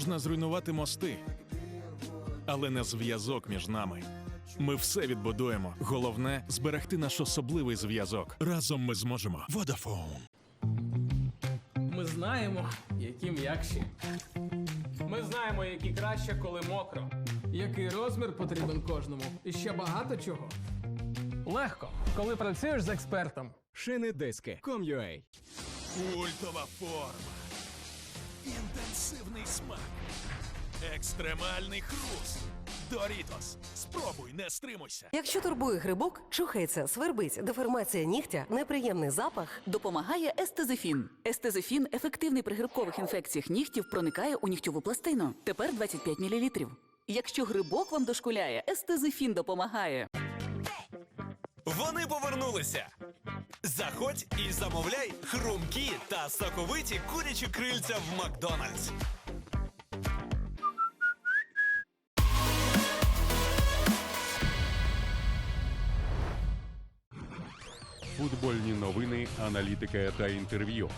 Можна зруйнувати мости, але не зв'язок між нами. Ми все відбудуємо. Головне зберегти наш особливий зв'язок. Разом ми зможемо. Vodafone. Ми знаємо, які м'якші. Ми знаємо, які краще, коли мокро. Який розмір потрібен кожному. І ще багато чого. Легко, коли працюєш з експертом. Шини диски. Com.ua Культова форма. Інтенсивний смак. Екстремальний хруст. Дорітос. Спробуй, не стримуйся. Якщо турбує грибок, чухається, свербить, деформація нігтя, неприємний запах. Допомагає естезифін. Естезифін ефективний при грибкових інфекціях нігтів проникає у нігтєву пластину. Тепер 25 мл. Якщо грибок вам дошкуляє, естезифін допомагає. Вони повернулися. Заходь і замовляй хрумкі та соковиті курячі крильця в Макдональдс. Футбольні новини, аналітика та інтерв'ю.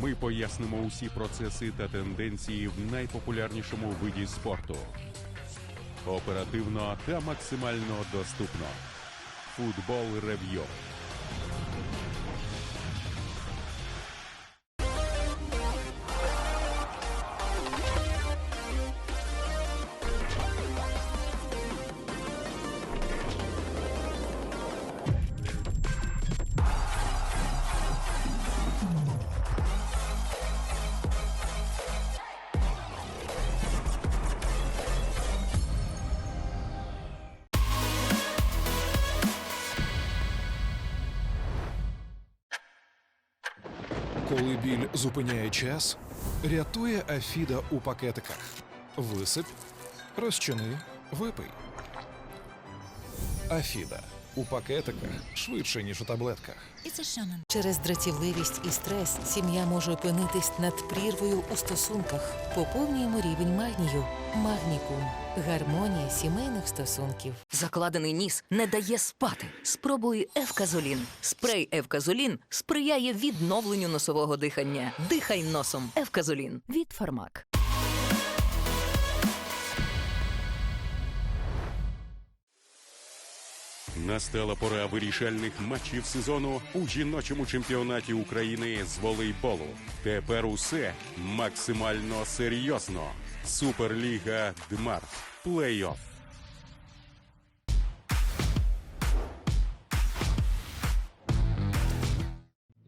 Ми пояснимо усі процеси та тенденції в найпопулярнішому виді спорту. Оперативно та максимально доступно. Футбол рев'ю. Коли біль зупиняє час, рятує Афіда у пакетиках. Висип, розчини, випий. Афіда у пакетиках швидше, ніж у таблетках. Через дратівливість і стрес сім'я може опинитись над прірвою у стосунках. Поповнюємо рівень магнію. Магнікум. Гармонія сімейних стосунків. Закладений ніс не дає спати. Спробуй Евказолін. Спрей Евказолін сприяє відновленню носового дихання. Дихай носом. Евказолін від Фармак. Настала пора вирішальних матчів сезону у жіночому чемпіонаті України з волейболу. Тепер усе максимально серйозно. Суперліга Дмарт. Плей-офф.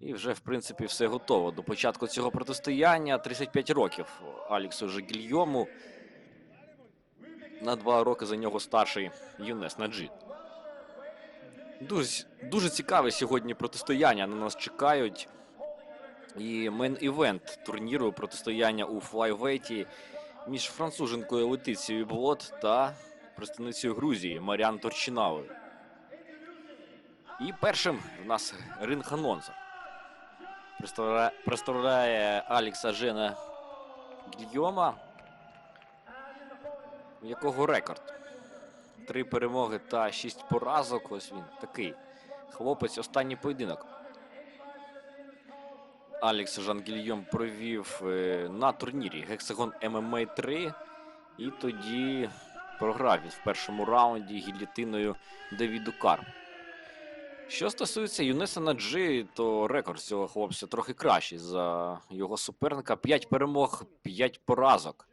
І вже, в принципі, все готово. До початку цього протистояння 35 років Аліксу Жегільйому. На два роки за нього старший Юнес Наджит. Дуже, дуже цікаве сьогодні протистояння на нас чекають. І мейн-івент турніру протистояння у флайвейті між француженкою Летицією Блот та представницею Грузії Маріан Торчиналою. І першим в нас ринг. Представляє, представляє Алікса Жена Гільйома, у якого рекорд. Три перемоги та шість поразок. Ось він такий. Хлопець останній поєдинок. Алікс Жан Гільйом провів е, на турнірі Гексагон ММА 3 і тоді програв він в першому раунді гілітиною Девіду Карп. Що стосується Юнеса Наджи, то рекорд цього хлопця трохи кращий за його суперника. 5 перемог, 5 поразок.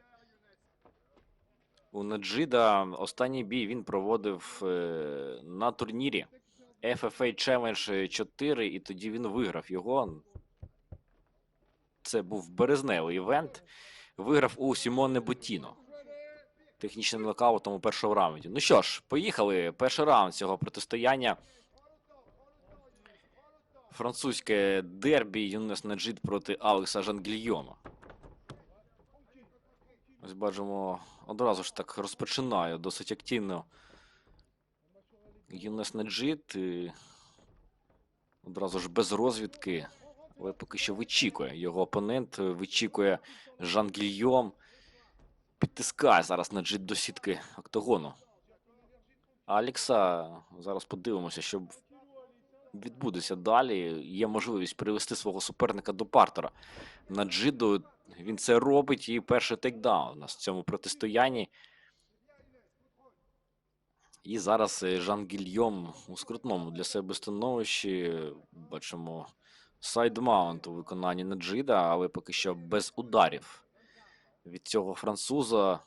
У Наджида останній бій він проводив е, на турнірі FFA Challenge 4, і тоді він виграв його. Це був березневий івент. Виграв у Сімоне Бутіно. Технічним нокаутом у першому раунді. Ну що ж, поїхали. Перший раунд цього протистояння. Французьке дербі Юнес Наджид проти Алекса Жангільйома. Ось бачимо, одразу ж так розпочинає досить активно. Юнес Наджид. і Одразу ж без розвідки. Але поки що вичікує. Його опонент вичікує Жан Гільйом. Підтискає зараз Наджид до сітки октагону. Алекса зараз подивимося, щоб відбудеться далі. Є можливість привести свого суперника до партера. На джиду він це робить, і перший тейкдаун у нас в цьому протистоянні. І зараз е, Жан Гільйом у скрутному для себе становищі. Бачимо сайдмаунт у виконанні Наджида, але поки що без ударів від цього француза.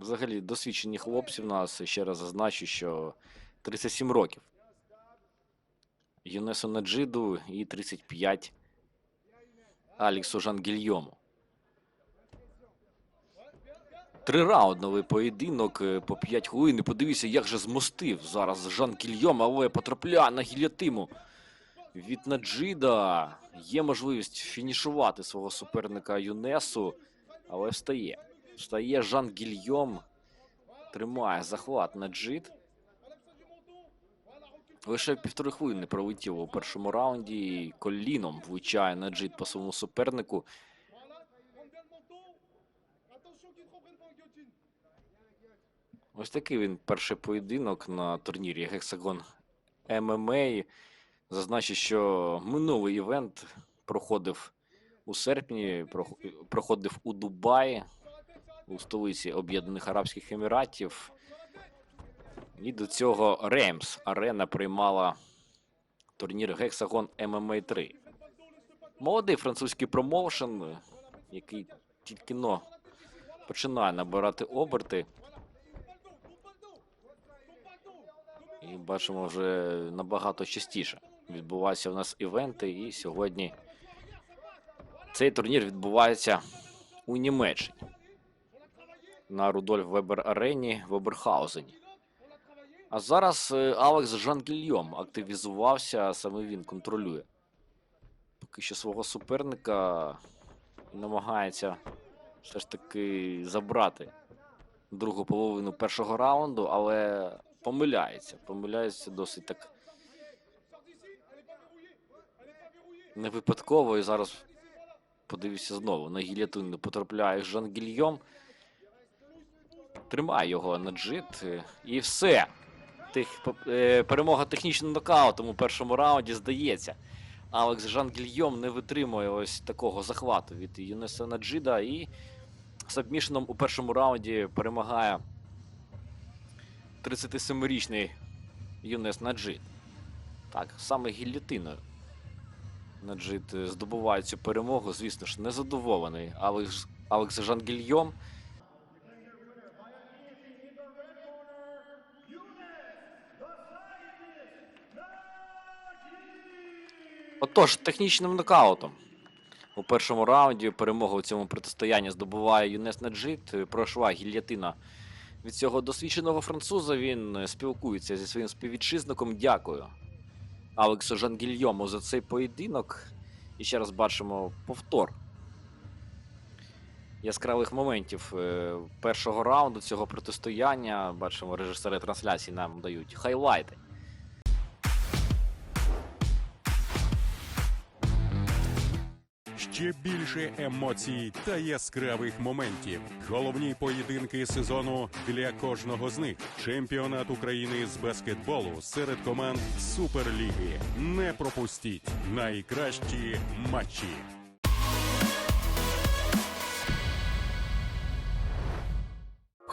Взагалі, досвідчені хлопці в нас. Ще раз зазначу, що 37 років. Юнесу Наджиду і 35 Аліксу Жангільйому. Трираундовий поєдинок е, по 5 хвилин. Подивіться, як же змостив зараз Жан Кільйом, але потрапляє на гільятиму від Наджида. Є можливість фінішувати свого суперника Юнесу, але встає. Встає Жан Гільйом. Тримає захват Наджид. Лише півтори хвилини пролетіло у першому раунді. і Коліном влучає Наджид по своєму супернику. Ось такий він перший поєдинок на турнірі Гексагон ММА. Зазначу, що минулий івент проходив у серпні, прох- проходив у Дубаї, у столиці Об'єднаних Арабських Еміратів. І до цього Реймс Арена приймала турнір Гексагон ММА 3. Молодий французький промоушен, який тільки но починає набирати оберти. І бачимо, вже набагато частіше відбуваються в нас івенти. І сьогодні цей турнір відбувається у Німеччині на Рудольф Вебер Арені в Оберхаузені. А зараз е, Алекс Жангільйом активізувався, саме він контролює. Поки що свого суперника намагається все ж таки забрати другу половину першого раунду, але помиляється. Помиляється досить так. Не випадково. І зараз подивився знову. На гілятину потрапляє Жан Гільйом. Тримає його на джит. І все. Тих, е, перемога технічним нокаутом у першому раунді здається. Алекс Жан Гільйом не витримує ось такого захвату від Юнеса Наджида і сабмішеном у першому раунді перемагає 37-річний Юнес Наджид. Так, саме гіллятиною. Наджид здобуває цю перемогу, звісно ж, незадоволений Алекс, Алекс Жангільйом. Отож, технічним нокаутом. У першому раунді перемогу у цьому протистоянні здобуває Юнес Наджид. Пройшла гільятина від цього досвідченого француза. Він е, спілкується зі своїм співвітчизником. Дякую Алексу Жангільйому за цей поєдинок. І ще раз бачимо повтор яскравих моментів е, першого раунду цього протистояння. Бачимо, режисери трансляції нам дають хайлайти. Ще більше емоцій та яскравих моментів. Головні поєдинки сезону для кожного з них. Чемпіонат України з баскетболу серед команд Суперліги. Не пропустіть найкращі матчі.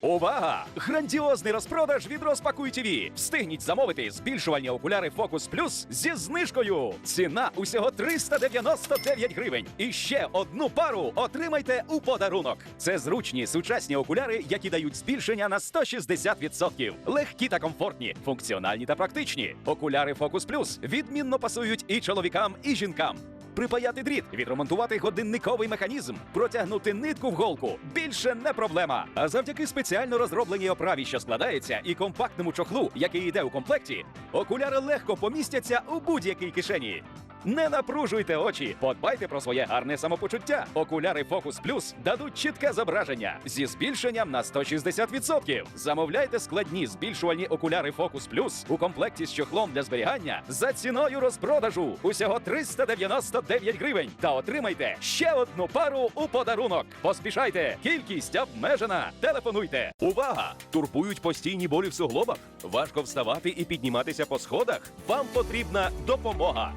Увага! Грандіозний розпродаж від Розпакуй ТВ! Встигніть замовити збільшувальні окуляри Focus Plus зі знижкою. Ціна усього 399 гривень. І ще одну пару отримайте у подарунок. Це зручні сучасні окуляри, які дають збільшення на 160%. Легкі та комфортні, функціональні та практичні. Окуляри Focus Plus відмінно пасують і чоловікам, і жінкам. Припаяти дріт, відремонтувати годинниковий механізм, протягнути нитку в голку більше не проблема. А завдяки спеціально розробленій оправі, що складається, і компактному чохлу, який йде у комплекті, окуляри легко помістяться у будь-якій кишені. Не напружуйте очі, подбайте про своє гарне самопочуття. Окуляри Focus Plus дадуть чітке зображення зі збільшенням на 160%. Замовляйте складні збільшувальні окуляри Focus Plus у комплекті з чохлом для зберігання за ціною розпродажу усього 399 гривень. Та отримайте ще одну пару у подарунок. Поспішайте! Кількість обмежена. Телефонуйте. Увага! Турбують постійні болі в суглобах. Важко вставати і підніматися по сходах. Вам потрібна допомога.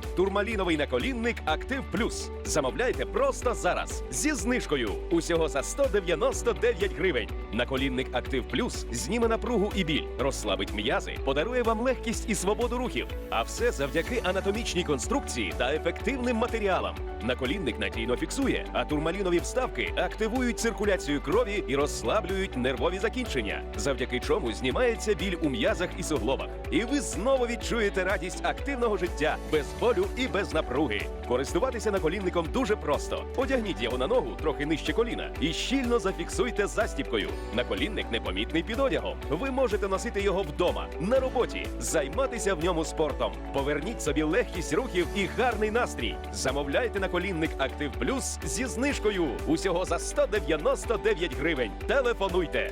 Турмаліновий наколінник Актив Плюс. Замовляйте просто зараз зі знижкою. Усього за 199 гривень. Наколінник Актив Плюс зніме напругу і біль, розслабить м'язи, подарує вам легкість і свободу рухів. А все завдяки анатомічній конструкції та ефективним матеріалам. Наколінник надійно фіксує, а турмалінові вставки активують циркуляцію крові і розслаблюють нервові закінчення, завдяки чому знімається біль у м'язах і суглобах. І ви знову відчуєте радість активного життя без болю і без напруги. Користуватися наколінником дуже просто. Одягніть його на ногу трохи нижче коліна і щільно зафіксуйте застіпкою. Наколінник непомітний під одягом. Ви можете носити його вдома, на роботі, займатися в ньому спортом. Поверніть собі легкість рухів і гарний настрій. Замовляйте наколінник Актив Плюс зі знижкою усього за 199 гривень. Телефонуйте.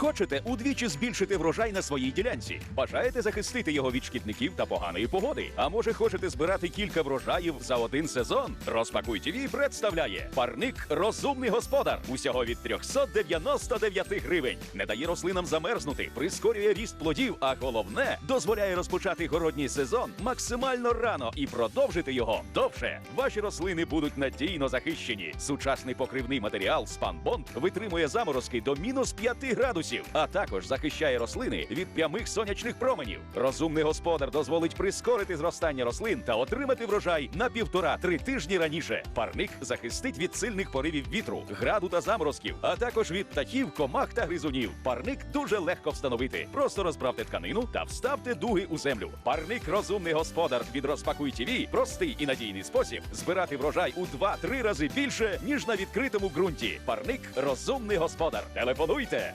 Хочете удвічі збільшити врожай на своїй ділянці? Бажаєте захистити його від шкідників та поганої погоди? А може хочете збирати кілька врожаїв за один сезон? Розпакуй ТВ представляє парник Розумний господар усього від 399 гривень. Не дає рослинам замерзнути, прискорює ріст плодів, а головне дозволяє розпочати городній сезон максимально рано і продовжити його довше. Ваші рослини будуть надійно захищені. Сучасний покривний матеріал Спанбонд витримує заморозки до мінус 5 градусів, а також захищає рослини від прямих сонячних променів. Розумний господар дозволить прискорити зростання рослин та отримати врожай на півтора-три тижні раніше. Парник захистить від сильних поривів вітру, граду та заморозків, а також від птахів, комах та гризунів. Парник дуже легко встановити. Просто розправте тканину та вставте дуги у землю. Парник розумний господар від розпакуй ТВ – простий і надійний спосіб збирати врожай у 2-3 рази більше ніж на відкритому ґрунті. Парник розумний господар. Телефонуйте.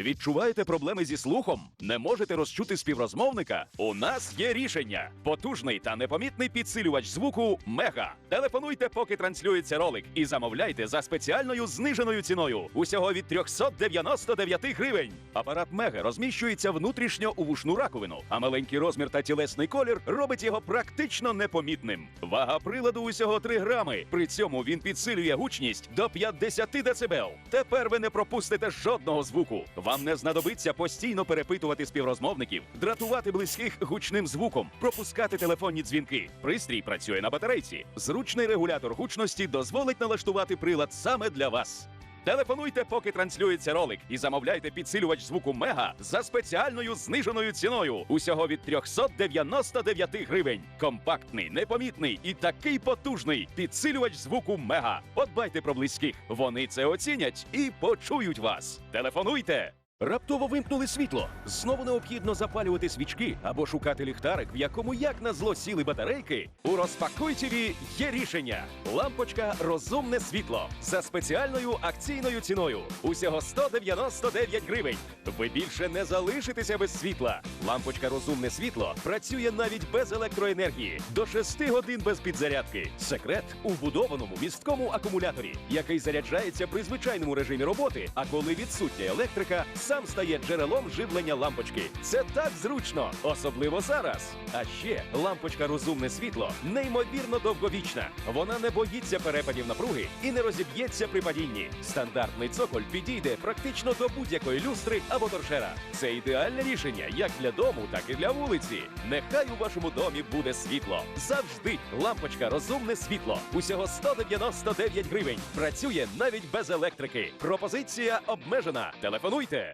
Відчуваєте проблеми зі слухом? Не можете розчути співрозмовника? У нас є рішення: потужний та непомітний підсилювач звуку Мега. Телефонуйте, поки транслюється ролик, і замовляйте за спеціальною зниженою ціною усього від 399 гривень. Апарат Мега розміщується внутрішньо у вушну раковину, а маленький розмір та тілесний колір робить його практично непомітним. Вага приладу усього 3 грами. При цьому він підсилює гучність до 50 дБ. Тепер ви не пропустите жодного звуку. Вам не знадобиться постійно перепитувати співрозмовників, дратувати близьких гучним звуком, пропускати телефонні дзвінки. Пристрій працює на батарейці. Зручний регулятор гучності дозволить налаштувати прилад саме для вас. Телефонуйте, поки транслюється ролик, і замовляйте підсилювач звуку Мега за спеціальною зниженою ціною. Усього від 399 гривень. Компактний, непомітний і такий потужний підсилювач звуку Мега. Подбайте про близьких. Вони це оцінять і почують вас. Телефонуйте. Раптово вимкнули світло. Знову необхідно запалювати свічки або шукати ліхтарик, в якому як на зло сіли батарейки. У розпакуй ТВ є рішення. Лампочка розумне світло за спеціальною акційною ціною. Усього 199 гривень. Ви більше не залишитеся без світла. Лампочка розумне світло працює навіть без електроенергії до 6 годин без підзарядки. Секрет у вбудованому місткому акумуляторі, який заряджається при звичайному режимі роботи. А коли відсутня електрика, сам стає джерелом живлення лампочки. Це так зручно, особливо зараз. А ще лампочка розумне світло неймовірно довговічна. Вона не боїться перепадів напруги і не розіб'ється при падінні. Стандартний цоколь підійде практично до будь-якої люстри або торшера. Це ідеальне рішення як для дому, так і для вулиці. Нехай у вашому домі буде світло. Завжди лампочка розумне світло. Усього 199 гривень. Працює навіть без електрики. Пропозиція обмежена. Телефонуйте.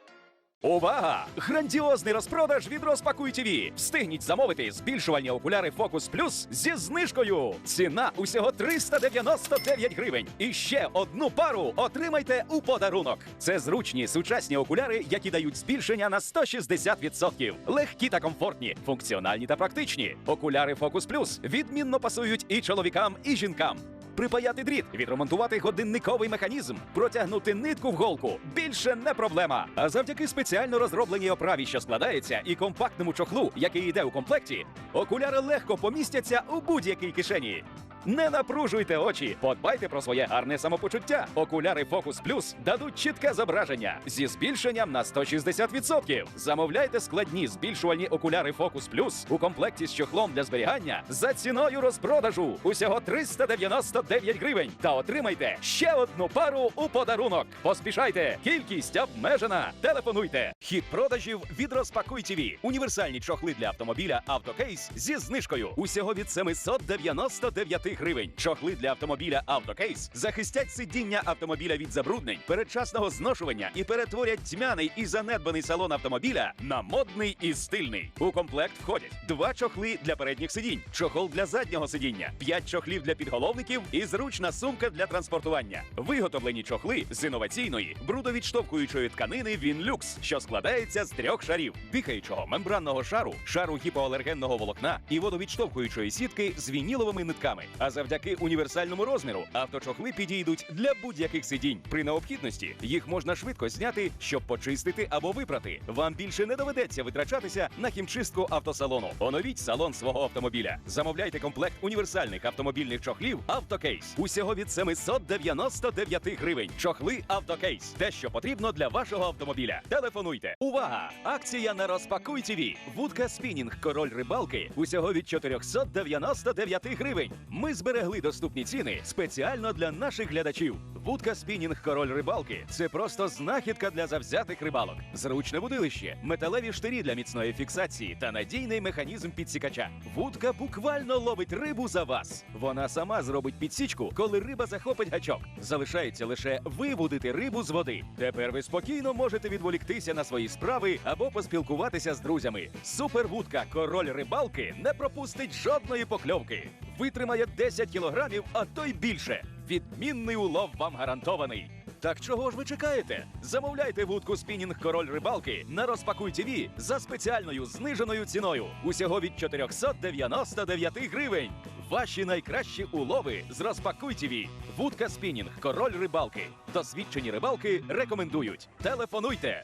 Увага! Грандіозний розпродаж від Розпакуй ТВ! Встигніть замовити збільшувальні окуляри Focus Plus зі знижкою. Ціна усього 399 гривень. І ще одну пару отримайте у подарунок. Це зручні сучасні окуляри, які дають збільшення на 160%. Легкі та комфортні, функціональні та практичні. Окуляри Focus Plus відмінно пасують і чоловікам, і жінкам. Припаяти дріт, відремонтувати годинниковий механізм, протягнути нитку в голку більше не проблема. А завдяки спеціально розробленій оправі, що складається, і компактному чохлу, який йде у комплекті, окуляри легко помістяться у будь-якій кишені. Не напружуйте очі, подбайте про своє гарне самопочуття. Окуляри Focus Plus дадуть чітке зображення зі збільшенням на 160%. Замовляйте складні збільшувальні окуляри Focus Plus у комплекті з чохлом для зберігання за ціною розпродажу усього 399 гривень. Та отримайте ще одну пару у подарунок. Поспішайте, кількість обмежена. Телефонуйте. Хід продажів від Розпакуй ТВ. Універсальні чохли для автомобіля Автокейс зі знижкою. Усього від 799 гривень. Чохли для автомобіля Автокейс захистять сидіння автомобіля від забруднень, передчасного зношування і перетворять тьмяний і занедбаний салон автомобіля на модний і стильний. У комплект входять два чохли для передніх сидінь, чохол для заднього сидіння, п'ять чохлів для підголовників і зручна сумка для транспортування. Виготовлені чохли з інноваційної брудовідштовхуючої тканини Вінлюкс, що складається з трьох шарів: дихаючого мембранного шару, шару гіпоалергенного волокна і водовідштовхуючої сітки з вініловими нитками. А завдяки універсальному розміру авточохли підійдуть для будь-яких сидінь. При необхідності їх можна швидко зняти, щоб почистити або випрати. Вам більше не доведеться витрачатися на хімчистку автосалону. Оновіть салон свого автомобіля. Замовляйте комплект універсальних автомобільних чохлів Автокейс. Усього від 799 гривень. Чохли Автокейс. Те, що потрібно для вашого автомобіля. Телефонуйте. Увага! Акція на розпакуй ТВ. Вудка спінінг король рибалки. Усього від 499 гривень. Ми зберегли доступні ціни спеціально для наших глядачів. Вудка спінінг король рибалки це просто знахідка для завзятих рибалок. Зручне будилище, металеві штирі для міцної фіксації та надійний механізм підсікача. Вудка буквально ловить рибу за вас. Вона сама зробить підсічку, коли риба захопить гачок. Залишається лише вивудити рибу з води. Тепер ви спокійно можете відволіктися на свої справи або поспілкуватися з друзями. Супервудка король рибалки не пропустить жодної покльовки. Витримає 10 кілограмів, а то й більше. Відмінний улов вам гарантований. Так чого ж ви чекаєте? Замовляйте вудку спінінг король рибалки на розпакуй ТВ за спеціальною зниженою ціною. Усього від 499 гривень. Ваші найкращі улови з розпакуй ТВ. Вудка спінінг король рибалки. Досвідчені рибалки рекомендують. Телефонуйте.